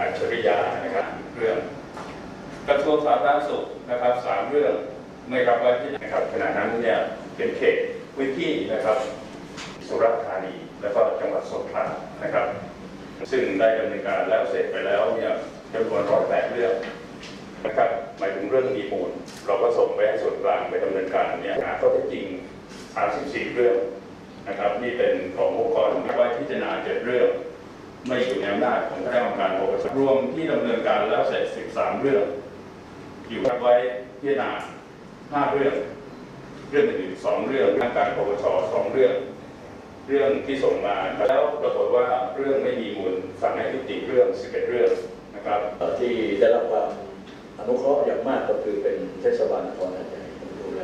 อัจฉริยานะครับเรื่องกระทรวงสาธารณสุขนะครับสามเรื่องไม่รับไว้ที่นะครับขณะนั้นเนี่ยเป็นเขตพื้นที่นะครับ สุราษฎร์ธานี และก็จังหวัดสงขลานะครับ ซึ่งได้ดำเนินการแล้วเสร็จไปแล้วเนี่ยจำนวนร้อยแปดเรื่องนะครับหมายถึงเรื่องมีมูลเราก็ส่งไปให้ส่วนกลางไปดำเนินการเนี่ยหาข้อเท็จจริง 34 เรื่องนะครับนี่เป็นขององค์กรไว้พิจารณาเจ็ดเรื่อง ไม่อยู่ในอำนาจของคณะกรรมการปปชรวมที่ดำเนินการแล้วเสร็จ 13 เรื่อง อยู่ไว้พิจารณาห้าเรื่อง เรื่องอื่นๆสองเรื่องทางการปปชสองเรื่อง เรื่องที่ส่งมาแล้วปรากฏว่าเรื่องไม่มีมูลสั่งให้ยุติเรื่อง 11 เรื่องนะครับที่ได้รับความอนุเคราะห์อย่างมากก็คือเป็นเทศบาลนครหาดใหญ่ดูแล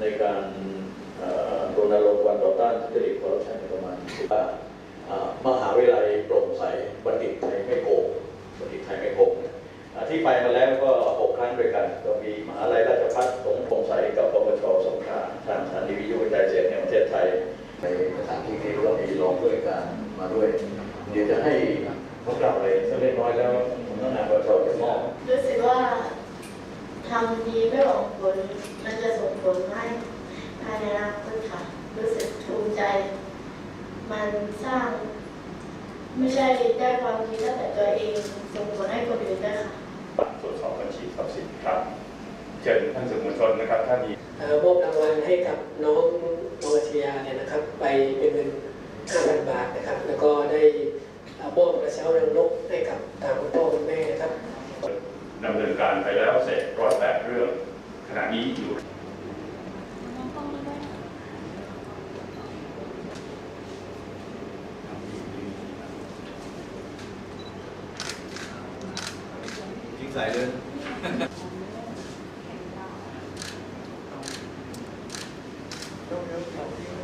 ในการรณรงค์วันต่อต้านทุจริตคอร์รัปชันประมาณสิบว่าอ่า มหาวิทยาลัยโปร่งใสบัณฑิตไทยไม่โกงบัณฑิตไทยไม่โกงเนี่ยที่ไปมาแล้วก็หกครั้งด้วยกันก็มีมหาลัยราชภัฏสงฆ์โปร่งใสกับปปชสงขลาทางสถานีวิทยุกระจายเสียงแห่งประเทศไทย ในสถานที่นี้ก็มีรองผู้ในวยการมาด้วย เดี๋ยวจะให้พวกเราเลยสักเล็กน้อยแล้วผมต้องนำปปชจะมอบรู้สึกว่าทำดีไม่หวังผลมันจะส่งผลให้ภายในอนาคตค่ะ รู้สึกภูมิใจ มันสร้าง ไม่ใช่ได้ความดีตั้งแต่ตัวเองส่งผลให้คนอื่นด้วยค่ะตรวจสอบบัญชีทรัพย์สินครับเชิญท่านสื่อมวลชนนะครับท่านมีเอ่อมอบรางวัลให้กับน้องน้องอาชญาเนี่ยนะครับ ไปเป็นเงิน5,000 บาทนะครับ แล้วก็ได้เอ่อมอบกระเช้าเรืองนกให้กับทางคุณพ่อคุณแม่นะครับดำเนินการไปแล้วเสร็จร้อยแปดเรื่องขณะนี้อยู่ ยิง ใส่เลยค